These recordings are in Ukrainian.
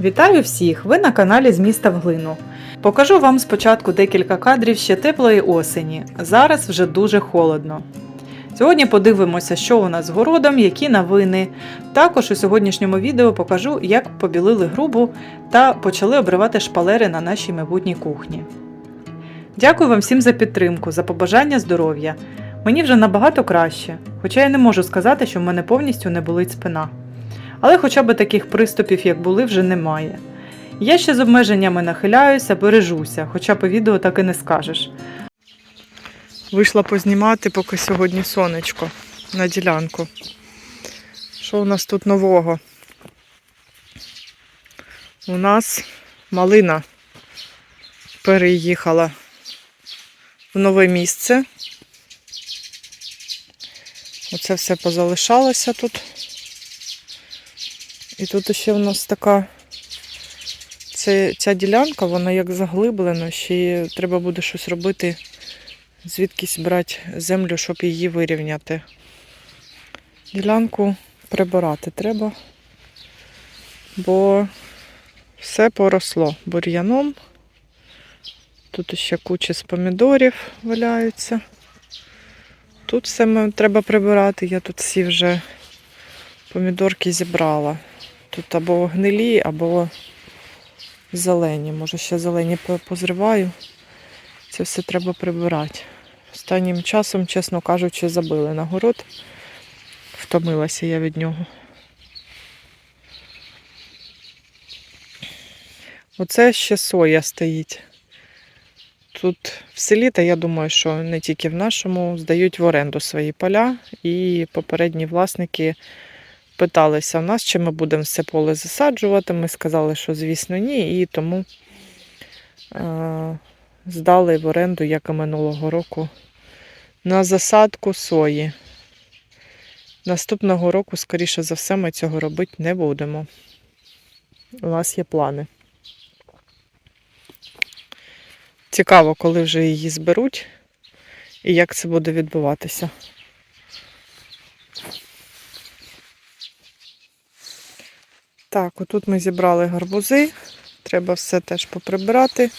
Вітаю всіх! Ви на каналі з міста в глину. Покажу вам спочатку декілька кадрів ще теплої осені. Зараз вже дуже холодно. Сьогодні подивимося, що у нас з городом, які новини. Також у сьогоднішньому відео покажу, як побілили грубу та почали обривати шпалери на нашій майбутній кухні. Дякую вам всім за підтримку, за побажання здоров'я. Мені вже набагато краще, хоча я не можу сказати, що в мене повністю не болить спина. Але хоча б таких приступів, як були, вже немає. Я ще з обмеженнями нахиляюся, бережуся, хоча по відео так і не скажеш. Вийшла познімати, поки сьогодні сонечко на ділянку. Що у нас тут нового? У нас малина переїхала в нове місце. Оце все позалишалося тут. І тут ще в нас така це, ця ділянка, вона як заглиблена, ще треба буде щось робити, звідкись брати землю, щоб її вирівняти. Ділянку прибирати треба, бо все поросло бур'яном. Тут ще куча з помідорів валяються. Тут все треба прибирати. Я тут всі вже помідорки зібрала. Тут або гнилі, або зелені. Може, ще зелені позриваю. Це все треба прибирати. Останнім часом, чесно кажучи, забили на город. Втомилася я від нього. Оце ще соя стоїть. Тут в селі, та я думаю, що не тільки в нашому, здають в оренду свої поля, і попередні власники питалися в нас, чи ми будемо все поле засаджувати. Ми сказали, що звісно ні, і тому е- здали в оренду, як і минулого року, на засадку сої. Наступного року, скоріше за все, ми цього робити не будемо. У нас є плани. Цікаво, коли вже її зберуть і як це буде відбуватися. Так, отут ми зібрали гарбузи. Треба все теж поприбирати.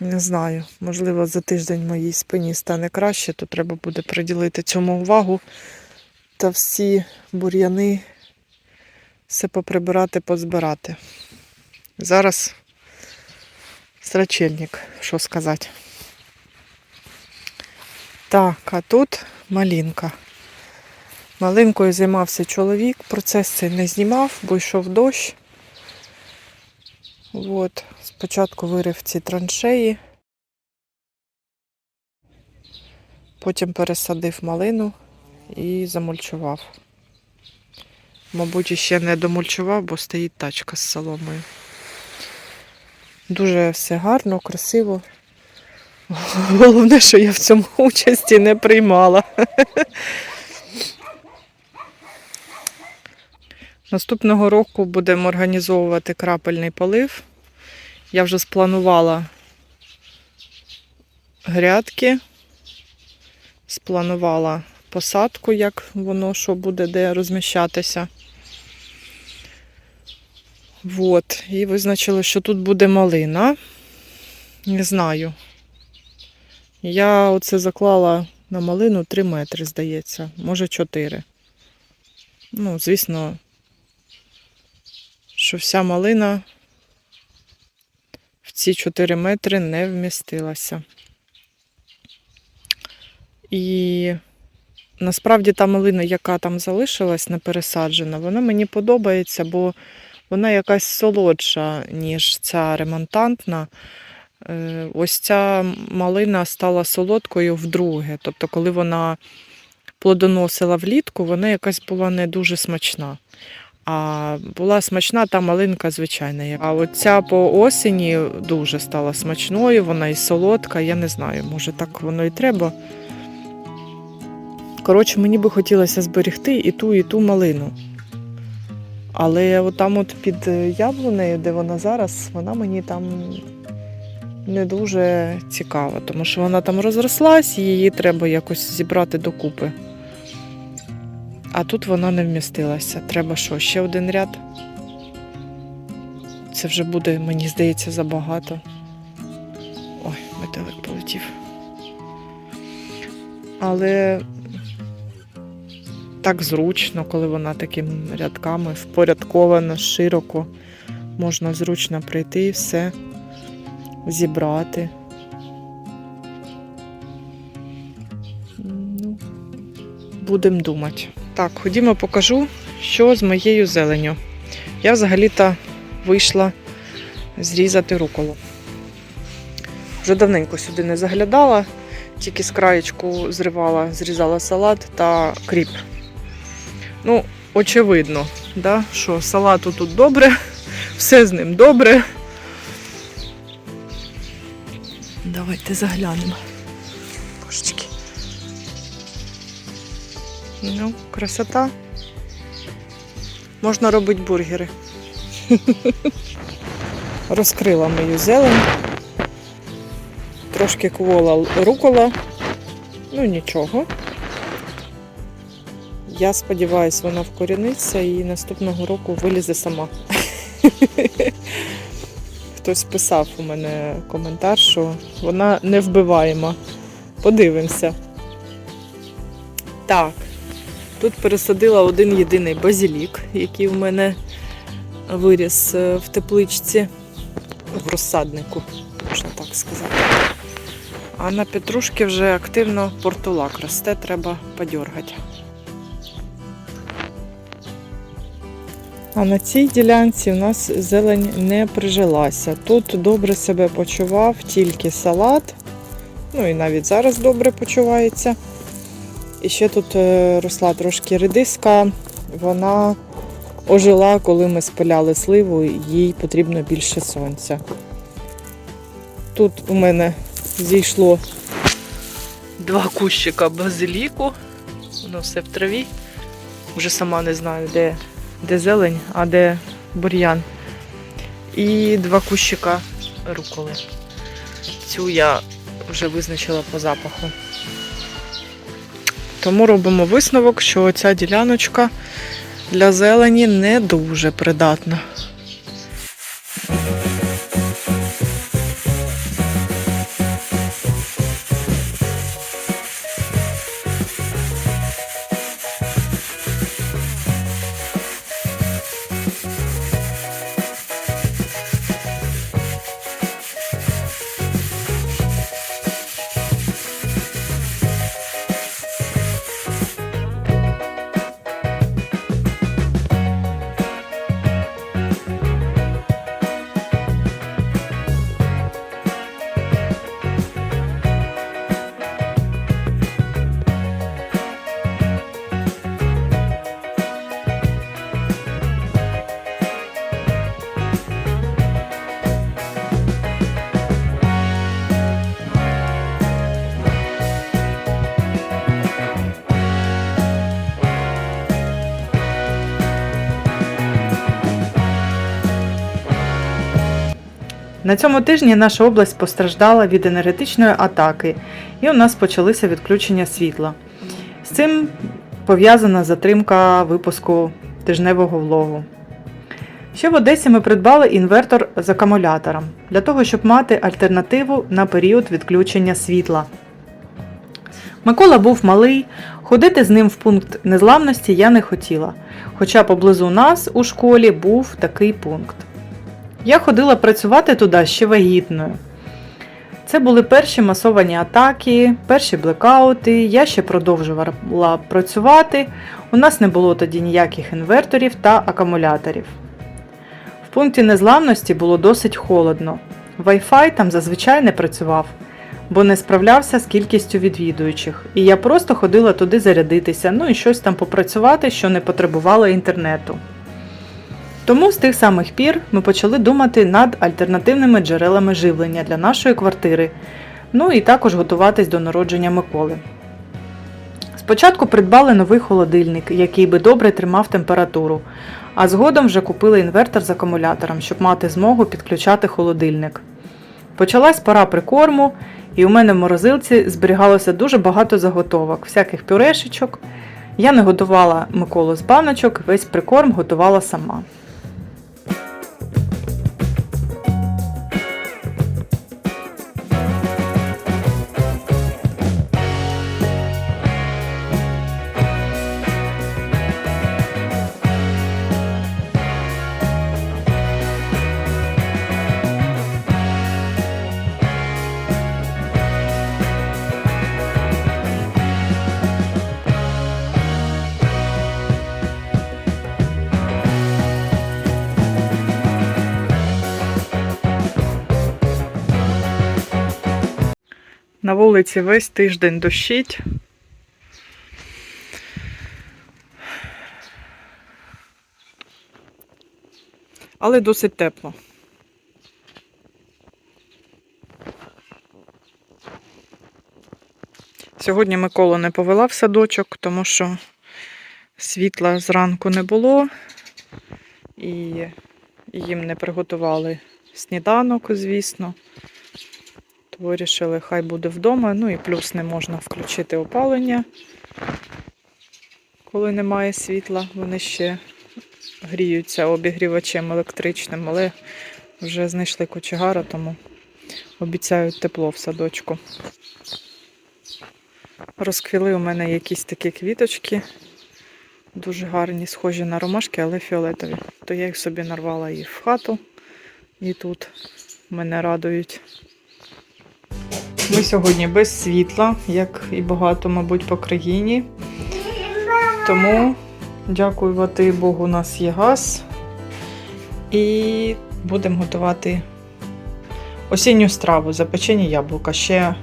Не знаю, можливо, за тиждень моїй спині стане краще, то треба буде приділити цьому увагу та всі бур'яни все поприбирати, позбирати. Зараз страчельник, що сказати. Так, а тут малинка. Малинкою займався чоловік, процес цей не знімав, бо йшов дощ. От, спочатку вирив ці траншеї, потім пересадив малину і замульчував. Мабуть, ще не домульчував, бо стоїть тачка з соломою. Дуже все гарно, красиво. Головне, що я в цьому участі не приймала. Наступного року будемо організовувати крапельний полив. Я вже спланувала грядки, спланувала посадку, як воно що буде де розміщатися. Вот. І визначили, що тут буде малина. Не знаю. Я оце заклала на малину 3 метри, здається, може 4. Ну, звісно, що вся малина в ці 4 метри не вмістилася. І насправді та малина, яка там залишилась, не пересаджена, вона мені подобається, бо вона якась солодша, ніж ця ремонтантна. Е, Ось ця малина стала солодкою вдруге. Тобто, коли вона плодоносила влітку, вона якась була не дуже смачна. А була смачна та малинка звичайна. А от ця по осені дуже стала смачною, вона і солодка, я не знаю, може так воно і треба. Коротше, мені би хотілося зберегти і ту, і ту малину. Але от там от під е, яблунею, де вона зараз, вона мені там не дуже цікава, тому що вона там розрослась, і її треба якось зібрати докупи. А тут вона не вмістилася. Треба що, ще один ряд? це вже буде, мені здається, забагато. Ой, метелик полетів. Але так зручно, коли вона такими рядками впорядкована, широко. Можна зручно прийти і все зібрати. Ну, будемо думати. Так, ходімо покажу, що з моєю зеленю. Я взагалі-то вийшла зрізати руколу. Вже давненько сюди не заглядала, тільки з краєчку зривала, зрізала салат та кріп. Ну, очевидно, да, що салату тут добре, все з ним добре. Давайте заглянемо. Ну, красота. Можна робити бургери. Розкрила мою зелень. Трошки квола рукола. Ну нічого. Я сподіваюся, вона вкоріниться і наступного року вилізе сама. Хтось писав у мене коментар, що вона невбиваєма. Подивимося. Так, тут пересадила один єдиний базілік, який в мене виріс е, в тепличці, в розсаднику, можна так сказати. А на петрушки вже активно портулак росте, треба подергати. А на цій ділянці у нас зелень не прижилася. Тут добре себе почував тільки салат. Ну і навіть зараз добре почувається. І ще тут е, росла трошки редиска. Вона ожила, коли ми спиляли сливу, їй потрібно більше сонця. Тут у мене зійшло два кущика базиліку. Воно все в траві. Вже сама не знаю, де де зелень, а де бур'ян. І два кущика руколи. Цю я вже визначила по запаху. Тому робимо висновок, що ця діляночка для зелені не дуже придатна. На цьому тижні наша область постраждала від енергетичної атаки, і у нас почалися відключення світла. З цим пов'язана затримка випуску тижневого влогу. Ще в Одесі ми придбали інвертор з акумулятором для того, щоб мати альтернативу на період відключення світла. Микола був малий, ходити з ним в пункт незламності я не хотіла, хоча поблизу нас у школі був такий пункт. Я ходила працювати туди ще вагітною. Це були перші масовані атаки, перші блекаути. Я ще продовжувала працювати. У нас не було тоді ніяких інверторів та акумуляторів. В пункті незламності було досить холодно. Wi-Fi там зазвичай не працював, бо не справлявся з кількістю відвідуючих. І я просто ходила туди зарядитися, ну і щось там попрацювати, що не потребувало інтернету. Тому з тих самих пір ми почали думати над альтернативними джерелами живлення для нашої квартири, ну і також готуватись до народження Миколи. Спочатку придбали новий холодильник, який би добре тримав температуру, а згодом вже купили інвертор з акумулятором, щоб мати змогу підключати холодильник. Почалась пора прикорму, і у мене в морозилці зберігалося дуже багато заготовок, всяких пюрешечок. Я не готувала Миколу з баночок, весь прикорм готувала сама. На вулиці весь тиждень дощить. Але досить тепло. Сьогодні Миколу не повела в садочок, тому що світла зранку не було і їм не приготували сніданок, звісно. Вирішили, хай буде вдома. Ну і плюс не можна включити опалення, коли немає світла. Вони ще гріються обігрівачем електричним, але вже знайшли кочегара, тому обіцяють тепло в садочку. Розквіли у мене якісь такі квіточки. Дуже гарні, схожі на ромашки, але фіолетові. То я їх собі нарвала і в хату, і тут мене радують. Ми сьогодні без світла, як і багато, мабуть, по країні. Тому, дякувати Богу, у нас є газ. І будемо готувати осінню страву, запечені яблука. Ще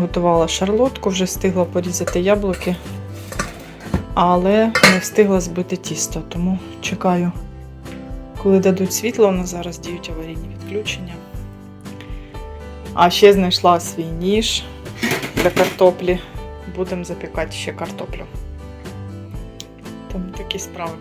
готувала шарлотку, вже встигла порізати яблуки, але не встигла збити тісто, тому чекаю, коли дадуть світло, у нас зараз діють аварійні відключення. А ще знайшла свій ніж для картоплі. Будемо запікати ще картоплю. Там такі справи.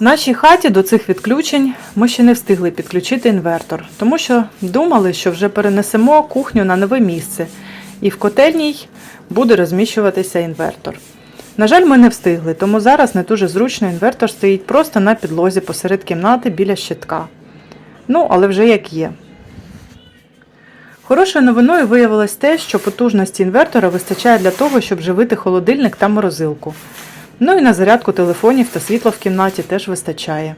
В нашій хаті до цих відключень ми ще не встигли підключити інвертор, тому що думали, що вже перенесемо кухню на нове місце, і в котельній буде розміщуватися інвертор. На жаль, ми не встигли, тому зараз не дуже зручно інвертор стоїть просто на підлозі посеред кімнати біля щитка. Ну, але вже як є. Хорошою новиною виявилось те, що потужності інвертора вистачає для того, щоб живити холодильник та морозилку. Ну і на зарядку телефонів та світло в кімнаті теж вистачає.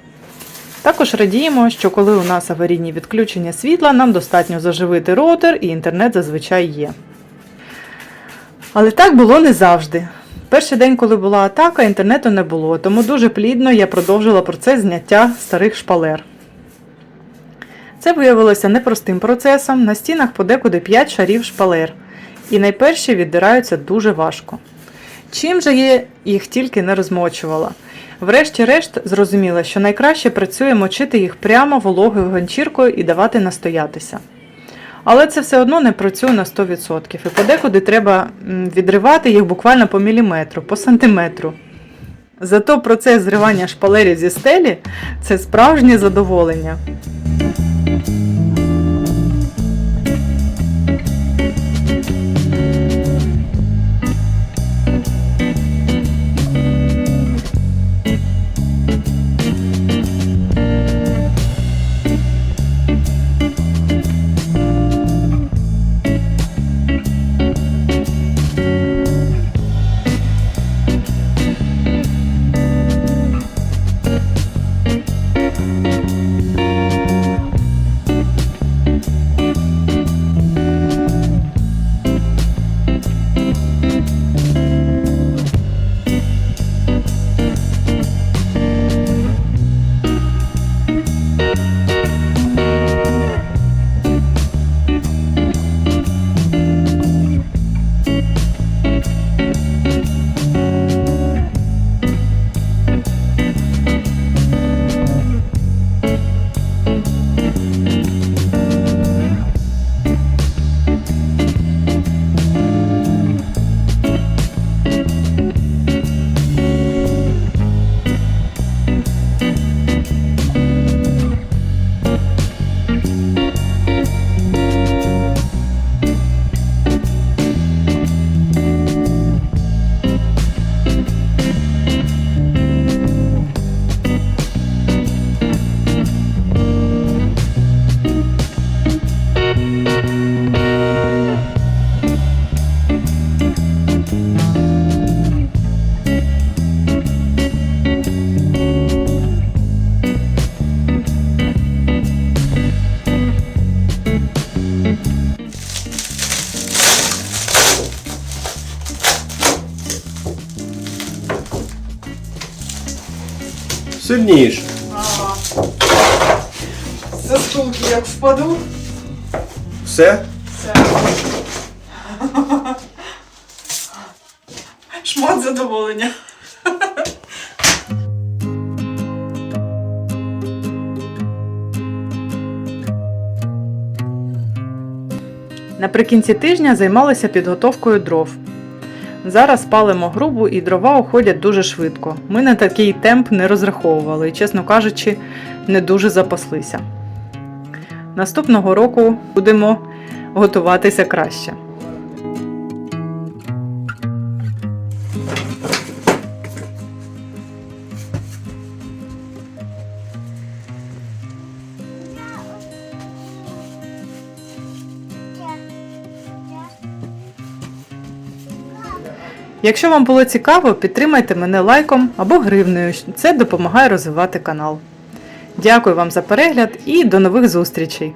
Також радіємо, що коли у нас аварійні відключення світла, нам достатньо заживити роутер і інтернет зазвичай є. Але так було не завжди. Перший день, коли була атака, інтернету не було, тому дуже плідно я продовжила процес зняття старих шпалер. Це виявилося непростим процесом. На стінах подекуди 5 шарів шпалер, і найперші віддираються дуже важко. Чим же я їх тільки не розмочувала. Врешті-решт зрозуміла, що найкраще працює мочити їх прямо вологою ганчіркою і давати настоятися. Але це все одно не працює на 100%, і подекуди треба відривати їх буквально по міліметру, по сантиметру. Зато процес зривання шпалерів зі стелі це справжнє задоволення. Все? Все. Шмат задоволення. Наприкінці тижня займалися підготовкою дров. Зараз палимо грубу і дрова уходять дуже швидко. Ми на такий темп не розраховували і, чесно кажучи, не дуже запаслися. Наступного року будемо готуватися краще. Якщо вам було цікаво, підтримайте мене лайком або гривнею. Це допомагає розвивати канал. Дякую вам за перегляд і до нових зустрічей!